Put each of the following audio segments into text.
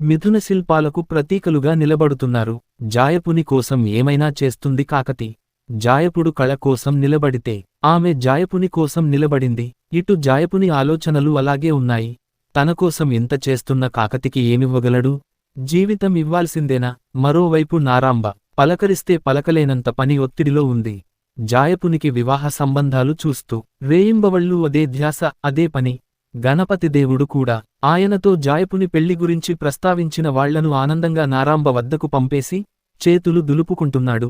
మిథున శిల్పాలకు ప్రతీకలుగా నిలబడుతున్నారు. జాయపుని కోసం ఏమైనా చేస్తుంది కాకతి. జాయపుడు కళ కోసం నిలబడితే ఆమె జాయపుని కోసం నిలబడింది. ఇటు జాయపుని ఆలోచనలు అలాగే ఉన్నాయి. తనకోసం ఇంత చేస్తున్న కాకతికి ఏమివ్వగలడు? జీవితం ఇవ్వాల్సిందేనా? మరోవైపు నారాంబ పలకరిస్తే పలకలేనంత పని ఒత్తిడిలో ఉంది. జాయపునికి వివాహ సంబంధాలు చూస్తూ రేయింబవళ్ళు అదే ధ్యాస అదే పని. గణపతిదేవుడు కూడా ఆయనతో జాయపుని పెళ్ళి గురించి ప్రస్తావించిన వాళ్ళను ఆనందంగా నారాంబ వద్దకు పంపేసి చేతులు దులుపుకుంటున్నాడు.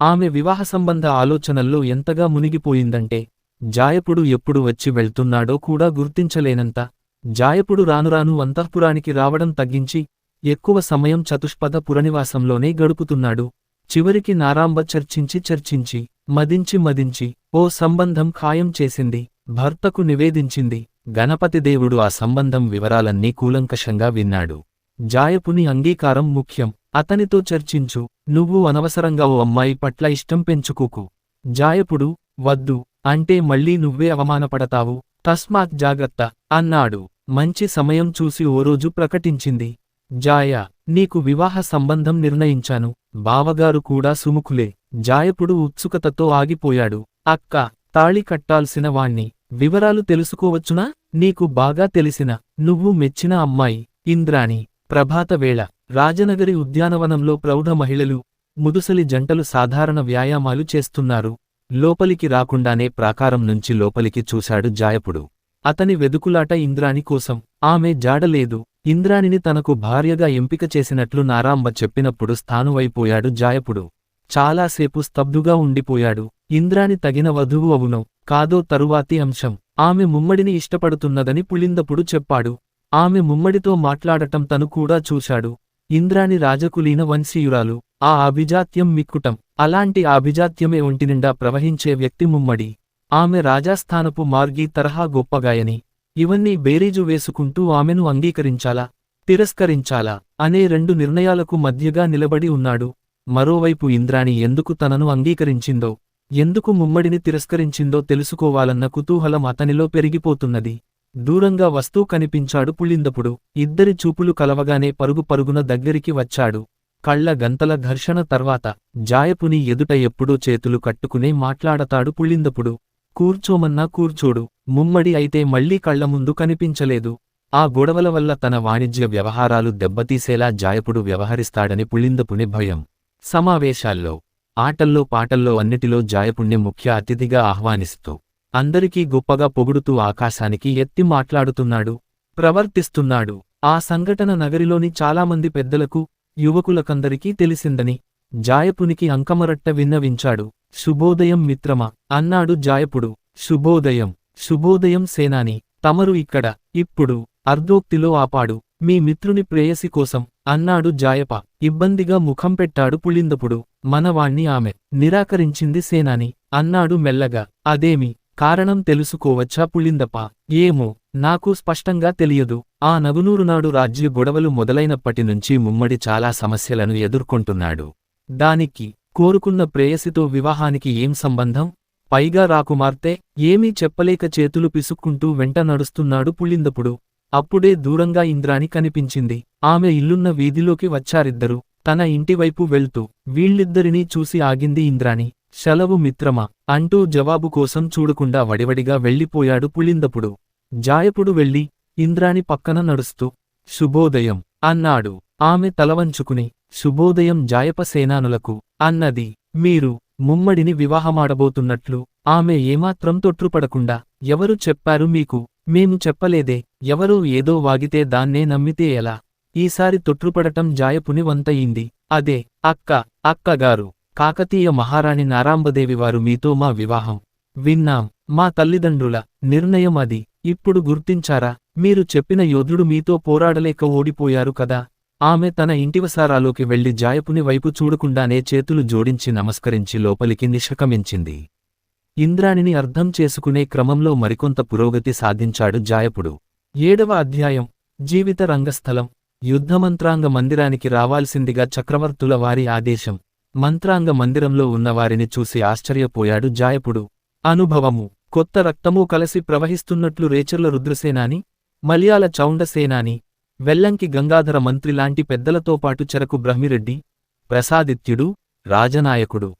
ఆమె వివాహ సంబంధ ఆలోచనల్లో ఎంతగా మునిగిపోయిందంటే జాయపుడు ఎప్పుడు వచ్చి వెళ్తున్నాడో కూడా గుర్తించలేనంత. జాయపుడు రానురాను అంతఃపురానికి రావడం తగ్గించి ఎక్కువ సమయం చతుష్పద పురనివాసంలోనే గడుపుతున్నాడు. చివరికి నారాంబ చర్చించి చర్చించి మదించి మదించి ఓ సంబంధం ఖాయం చేసింది భర్తకు నివేదించింది. గణపతిదేవుడు ఆ సంబంధం వివరాలన్నీ కూలంకషంగా విన్నాడు. జాయపుని అంగీకారం ముఖ్యం. అతనితో చర్చించు. నువ్వు అనవసరంగా ఓ అమ్మాయి పట్ల ఇష్టం పెంచుకోకు. జాయపుడు వద్దు. అంటే మళ్ళీ నువ్వే అవమానపడతావు. తస్మాత్ జాగ్రత్త అన్నాడు. మంచి సమయం చూసి ఓ రోజు ప్రకటించింది. జాయ నీకు వివాహ సంబంధం నిర్ణయించాను. బావగారు కూడా సుముఖులే. జాయపుడు ఉత్సుకతతో ఆగిపోయాడు. అక్క తాళి కట్టాల్సిన వాణ్ణి. వివరాలు తెలుసుకోవచ్చునా? నీకు బాగా తెలిసిన నువ్వు మెచ్చిన అమ్మాయి ఇంద్రాణి. ప్రభాతవేళ రాజనగరి ఉద్యానవనంలో ప్రౌఢ మహిళలు ముదుసలి జంటలు సాధారణ వ్యాయామాలు చేస్తున్నారు. లోపలికి రాకుండానే ప్రాకారం నుంచి లోపలికి చూశాడు జాయపుడు. అతని వెదుకులాట ఇంద్రాణి కోసం. ఆమె జాడలేదు ఇంద్రాణిని తనకు భార్యగా ఎంపిక చేసినట్లు నారాంబ చెప్పినప్పుడు స్థానువైపోయాడు జాయపుడు. చాలాసేపు స్తబ్దుగా ఉండిపోయాడు. ఇంద్రాని తగిన వధువు అవునో. కాదో తరువాతి అంశం. ఆమె ముమ్మడిని ఇష్టపడుతున్నదని పులిందపుడు చెప్పాడు. ఆమె ముమ్మడితో మాట్లాడటం తను కూడా చూశాడు. ఇంద్రాని రాజకులీన వంశీయురాలు. ఆ అభిజాత్యం మిక్కుటం. అలాంటి ఆభిజాత్యమే ఒంటినిండా ప్రవహించే వ్యక్తి ముమ్మడి. ఆమె రాజాస్థానపు మార్గీ తరహా గొప్పగాయని ఇవన్నీ బేరీజు వేసుకుంటూ ఆమెను అంగీకరించాలా? తిరస్కరించాలా? అనే రెండు నిర్ణయాలకు మధ్యగా నిలబడి ఉన్నాడు. మరోవైపు ఇంద్రాణి ఎందుకు తనను అంగీకరించిందో ఎందుకు ముమ్మడిని తిరస్కరించిందో తెలుసుకోవాలన్న కుతూహలం అతనిలో పెరిగిపోతున్నది. దూరంగా వస్తూ కనిపించాడు పుళ్ళిందపుడు ఇద్దరి చూపులు కలవగానే పరుగు పరుగున దగ్గరికి వచ్చాడు. కళ్ళ గంతల ఘర్షణ తర్వాత జాయపుని ఎదుట ఎప్పుడూ చేతులు కట్టుకునే మాట్లాడతాడు పుళ్ళిందపుడు కూర్చోమన్నా కూర్చోడు. ముమ్మడి అయితే మళ్ళీ కళ్ళ ముందు కనిపించలేదు. ఆ గొడవల వల్ల తన వాణిజ్య వ్యవహారాలు దెబ్బతీసేలా జాయపుడు వ్యవహరిస్తాడని పుళ్ళిందపుని భయం. సమావేశాల్లో ఆటల్లో పాటల్లో అన్నిటిలో జాయపుణ్ణి ముఖ్య అతిథిగా ఆహ్వానిస్తూ అందరికీ గొప్పగా పొగుడుతూ ఆకాశానికి ఎత్తి మాట్లాడుతున్నాడు ప్రవర్తిస్తున్నాడు. ఆ సంఘటన నగరిలోని చాలామంది పెద్దలకు యువకులకందరికీ తెలిసిందని జాయపునికి అంకమరట్ట విన్నవించాడు. శుభోదయం మిత్రమా అన్నాడు జాయపుడు. శుభోదయం శుభోదయం సేనాని తమరు ఇక్కడ ఇప్పుడు అర్ధోక్తిలో ఆపాడు. మీ మిత్రుని ప్రేయసి కోసం అన్నాడు జాయప. ఇబ్బందిగా ముఖం పెట్టాడు పుళిందపుడు మనవాణ్ణి ఆమె నిరాకరించింది సేనాని. అన్నాడు మెల్లగా. అదేమి? కారణం తెలుసుకోవచ్చా పుళిందప ఏమో? నాకు స్పష్టంగా తెలియదు. ఆ నగునూరునాడు రాజ్య గొడవలు మొదలైనప్పటి నుంచి ముమ్మడి చాలా సమస్యలను ఎదుర్కొంటున్నాడు. దానికి కోరుకున్న ప్రేయసితో వివాహానికి ఏం సంబంధం? పైగా రాకుమార్తె ఏమీ చెప్పలేక చేతులు పిసుక్కుంటూ వెంట నడుస్తున్నాడు పుళిందపుడు అప్పుడే దూరంగా ఇంద్రాణి కనిపించింది. ఆమె ఇల్లున్న వీధిలోకి వచ్చారిద్దరు. తన ఇంటివైపు వెళ్తూ వీళ్ళిద్దరినీ చూసి ఆగింది ఇంద్రాణి. శలవు మిత్రమా అంటూ జవాబు కోసం చూడకుండా వడివడిగా వెళ్ళిపోయాడు పుళిందపుడు జాయపుడు వెళ్ళి ఇంద్రాణి పక్కన నడుస్తూ శుభోదయం అన్నాడు. ఆమె తలవంచుకుని శుభోదయం జాయప సేనానులకు అన్నది. మీరు ముమ్మడిని వివాహమాడబోతున్నట్లు ఆమె ఏమాత్రం తొట్రుపడకుండా ఎవరు చెప్పారు మీకు? మేము చెప్పలేదే ఎవరూ ఏదో వాగితే దాన్నే నమ్మితే ఎలా? ఈసారి తొట్రుపడటం జాయపుని వంతయింది అదే అక్క అక్కగారు కాకతీయ మహారాణి నారాంబదేవి వారు మీతో మా వివాహం. విన్నాం మా తల్లిదండ్రుల నిర్ణయం అది. ఇప్పుడు గుర్తించారా? మీరు చెప్పిన యోధుడు మీతో పోరాడలేక ఓడిపోయారు కదా? ఆమె తన ఇంటివసారాలోకి వెళ్ళి జాయపుని వైపు చూడకుండానే చేతులు జోడించి నమస్కరించి లోపలికి నిష్కమించింది ఇంద్రాణిని అర్థం చేసుకునే క్రమంలో మరికొంత పురోగతి సాధించాడు జాయపుడు. ఏడవ అధ్యాయం. జీవిత రంగస్థలం. యుద్ధమంత్రాంగ మందిరానికి రావాల్సిందిగా చక్రవర్తుల వారి ఆదేశం. మంత్రాంగ మందిరంలో ఉన్నవారిని చూసి ఆశ్చర్యపోయాడు జాయపుడు. అనుభవము. కొత్త రక్తము కలసి ప్రవహిస్తున్నట్లు రేచర్ల రుద్రసేనాని మలయాళ చౌండసేనాని వెల్లంకి గంగాధర మంత్రి లాంటి పెద్దలతో పాటు చెరకు బ్రహ్మిరెడ్డి ప్రసాదిత్యుడు రాజనాయకుడు.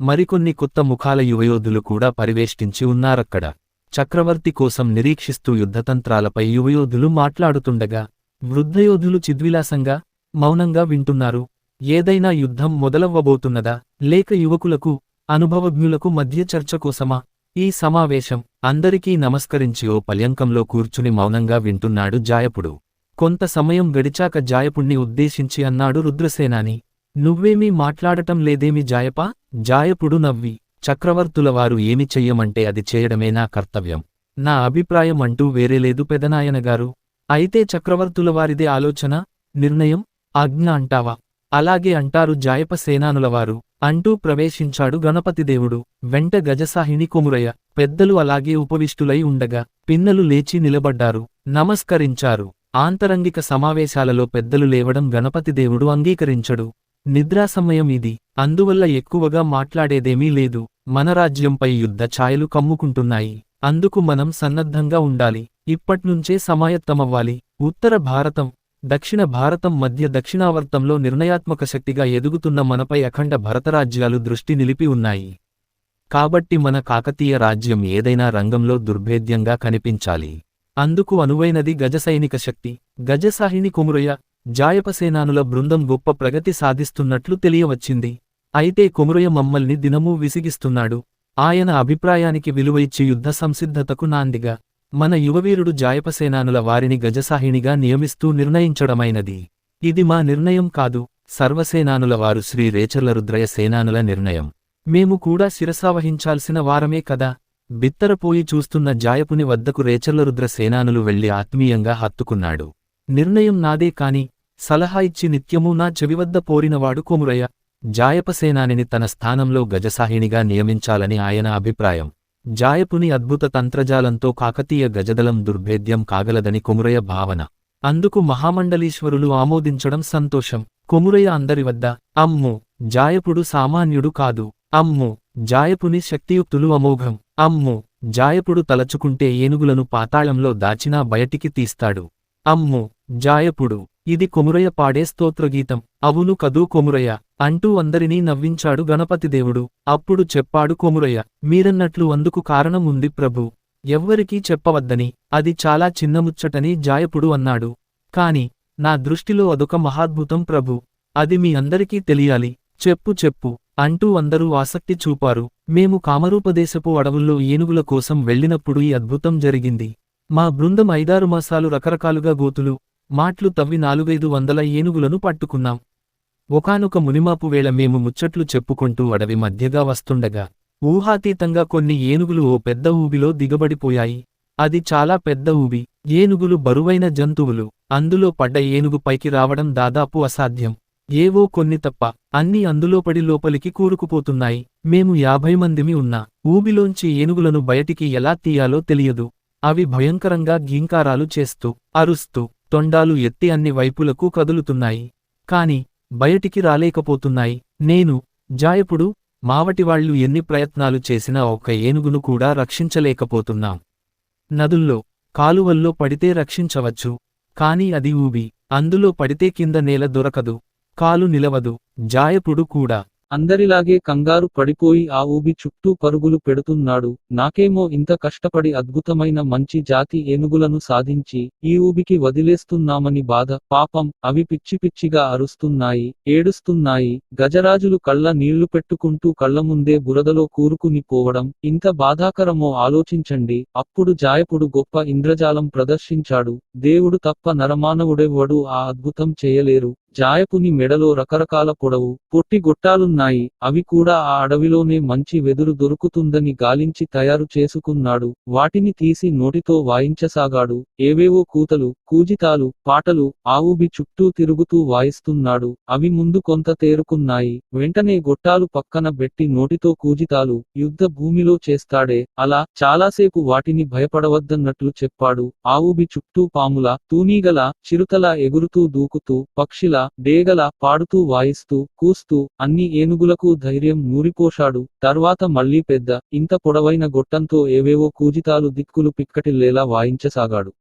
మరికొన్ని కొత్త ముఖాల యువయోధులు కూడా పరివేష్టించి ఉన్నారక్కడ. చక్రవర్తి కోసం నిరీక్షిస్తూ యుద్ధతంత్రాలపై యువయోధులు మాట్లాడుతుండగా వృద్ధయోధులు చిద్విలాసంగా మౌనంగా వింటున్నారు. ఏదైనా యుద్ధం మొదలవ్వబోతున్నదా? లేక యువకులకు అనుభవజ్ఞులకు మధ్య చర్చ కోసమా? ఈ సమావేశం అందరికీ నమస్కరించి ఓ పల్యంకంలో కూర్చుని మౌనంగా వింటున్నాడు జాయపుడు. కొంత సమయం గడిచాక జాయపుణ్ణి ఉద్దేశించి అన్నాడు రుద్రసేనాని. నువ్వేమీ మాట్లాడటం లేదేమి జాయపా? జాయపుడు నవ్వి చక్రవర్తులవారు ఏమి చెయ్యమంటే అది చేయడమే నా కర్తవ్యం. నా అభిప్రాయం అంటూ వేరేలేదు పెదనాయనగారు అయితే చక్రవర్తులవారిదే ఆలోచన నిర్ణయం ఆజ్ఞ అంటావా? అలాగే అంటారు జాయప సేనానులవారు. అంటూ ప్రవేశించాడు గణపతిదేవుడు. వెంట గజసాహిని కొమురయ్య పెద్దలు అలాగే ఉపవిష్టులై ఉండగా పిన్నలు లేచి నిలబడ్డారు. నమస్కరించారు. ఆంతరంగిక సమావేశాలలో పెద్దలు లేవడం గణపతిదేవుడు అంగీకరించడు. నిద్రా సమయం ఇది. అందువల్ల ఎక్కువగా మాట్లాడేదేమీ లేదు. మన రాజ్యంపై యుద్ధ ఛాయలు కమ్ముకుంటున్నాయి. అందుకు మనం సన్నద్ధంగా ఉండాలి. ఇప్పట్నుంచే సమాయత్తమవ్వాలి. ఉత్తర భారతం దక్షిణ భారతం మధ్య దక్షిణావర్తంలో నిర్ణయాత్మక శక్తిగా ఎదుగుతున్న మనపై అఖండ భరతరాజ్యాలు దృష్టి నిలిపి ఉన్నాయి. కాబట్టి మన కాకతీయ రాజ్యం ఏదైనా రంగంలో దుర్భేద్యంగా కనిపించాలి. అందుకు అనువైనది గజసైనిక శక్తి. గజసాహిని కుమురయ జాయపసేనానుల బృందం గొప్ప ప్రగతి సాధిస్తున్నట్లు తెలియవచ్చింది. అయితే కొమురయ్య మమ్మల్ని దినమూ విసిగిస్తున్నాడు. ఆయన అభిప్రాయానికి విలువ ఇచ్చి యుద్ధ సంసిద్ధతకు నాందిగా. మన యువవీరుడు జాయపసేనానుల వారిని గజసాహిణిగా నియమిస్తూ నిర్ణయించడమైనది. ఇది మా నిర్ణయం కాదు. సర్వసేనానుల వారు శ్రీ రేచర్ల రుద్రయ సేనానుల నిర్ణయం. మేము కూడా శిరసావహించాల్సిన వారమే కదా. బిత్తరపోయి చూస్తున్న జాయపుని వద్దకు రేచర్ల రుద్ర సేనానులు వెళ్ళి ఆత్మీయంగా హత్తుకున్నాడు. నిర్ణయం నాదే కాని సలహా ఇచ్చి నిత్యమూ నా చెవివద్ద పోరినవాడు కోమురయ్య. జాయపసేనానిని తన స్థానంలో గజసాహినిగా నియమించాలని ఆయన అభిప్రాయం. జాయపుని అద్భుత తంత్రజాలంతో కాకతీయ గజదలం దుర్భేద్యం కాగలదని కుమురయ్య భావన. అందుకు మహామండలీశ్వరులు ఆమోదించడం సంతోషం. కుమురయ్య అందరి వద్ద అమ్ము జాయపుడు సామాన్యుడు కాదు. అమ్ము జాయపుని శక్తియుక్తులు అమోఘం. అమ్ము జాయపుడు తలచుకుంటే ఏనుగులను పాతాళంలో దాచినా బయటికి తీస్తాడు. అమ్ము జాయపుడు ఇది కొమురయ్య పాడే స్తోత్రగీతం. అవును కదూ కొమురయ్య! అంటూ అందరినీ నవ్వించాడు గణపతిదేవుడు. అప్పుడు చెప్పాడు కొమురయ్య మీరన్నట్లు అందుకు కారణం ఉంది ప్రభు. ఎవ్వరికీ చెప్పవద్దని అది చాలా చిన్నముచ్చటని జాయపుడు అన్నాడు. కాని నా దృష్టిలో అదొక మహాద్భుతం ప్రభు. అది మీ అందరికీ తెలియాలి. చెప్పు చెప్పు అంటూ అందరూ ఆసక్తి చూపారు. మేము కామరూపదేశపు అడవుల్లో ఏనుగుల కోసం వెళ్ళినప్పుడు ఈ అద్భుతం జరిగింది. మా బృందం ఐదారు మాసాలు రకరకాలుగా గోతులు మాట్లు తవ్వి నాలుగైదు వందల ఏనుగులను పట్టుకున్నాం. ఒకానొక మునిమాపు వేళ మేము ముచ్చట్లు చెప్పుకుంటూ అడవి మధ్యగా వస్తుండగా ఊహాతీతంగా కొన్ని ఏనుగులు ఓ పెద్ద ఊబిలో దిగబడిపోయాయి. అది చాలా పెద్ద ఊబి ఏనుగులు బరువైన జంతువులు అందులో పడ్డ ఏనుగు పైకి రావడం దాదాపు అసాధ్యం. ఏవో కొన్ని తప్ప అన్నీ అందులో పడి లోపలికి కూరుకుపోతున్నాయి. మేము యాభై మందిమి ఉన్నా ఊబిలోంచి ఏనుగులను బయటికి ఎలా తీయాలో తెలియదు. అవి భయంకరంగా గీంకారాలు చేస్తూ అరుస్తూ తొండాలు ఎత్తి అన్ని వైపులకు కదులుతున్నాయి. కాని బయటికి రాలేకపోతున్నాయి. నేను జాయపుడు మావటివాళ్ళు ఎన్ని ప్రయత్నాలు చేసినా ఒక్క ఏనుగును కూడా రక్షించలేకపోతున్నాం. నదుల్లో కాలువల్లో పడితే రక్షించవచ్చు. కాని అది ఊబి అందులో పడితే కింద నేల దొరకదు. కాలు నిలవదు జాయపుడు కూడా. అందరిలాగే కంగారు పడిపోయి ఆ ఊబి చుట్టూ పరుగులు పెడుతున్నాడు. నాకేమో ఇంత కష్టపడి అద్భుతమైన మంచి జాతి ఏనుగులను సాధించి ఈ ఊబికి వదిలేస్తున్నామని బాధ. పాపం అవి పిచ్చి పిచ్చిగా అరుస్తున్నాయి ఏడుస్తున్నాయి. గజరాజులు కళ్ళ నీళ్ళు పెట్టుకుంటూ కళ్ళ ముందే బురదలో కూరుకుని పోవడం. ఇంత బాధాకరమో ఆలోచించండి. అప్పుడు జాయపుడు గొప్ప ఇంద్రజాలం ప్రదర్శించాడు. దేవుడు తప్ప నరమానవుడెవ్వడు ఆ అద్భుతం చేయలేరు. జాయపుని మెడలో రకరకాల పొడవు పొట్టి గొట్టాలున్నాయి అవి కూడా ఆ అడవిలోనే మంచి వెదురు దొరుకుతుందని గాలించి తయారు చేసుకున్నాడు. వాటిని తీసి నోటితో వాయించసాగాడు. ఏవేవో కూతలు కూజితాలు పాటలు ఆవుబి చుట్టూ తిరుగుతూ వాయిస్తున్నాడు. అవి ముందు కొంత తేరుకున్నాయి. వెంటనే గొట్టాలు పక్కన బెట్టి నోటితో కూజితాలు యుద్ధ భూమిలో చేస్తాడే. అలా చాలాసేపు వాటిని భయపడవద్దన్నట్లు చెప్పాడు. ఆవుబి చుట్టూ పాముల తూనీగల చిరుతల ఎగురుతూ దూకుతూ పక్షిలా డేగల పాడుతూ వాయిస్తూ కూస్తూ అన్ని ఏనుగులకు ధైర్యం నూరిపోశాడు. తర్వాత మళ్ళీ పెద్ద ఇంత పొడవైన గొట్టంతో ఏవేవో కూజితాలు దిక్కులు పిక్కటిల్లేలా వాయించసాగాడు.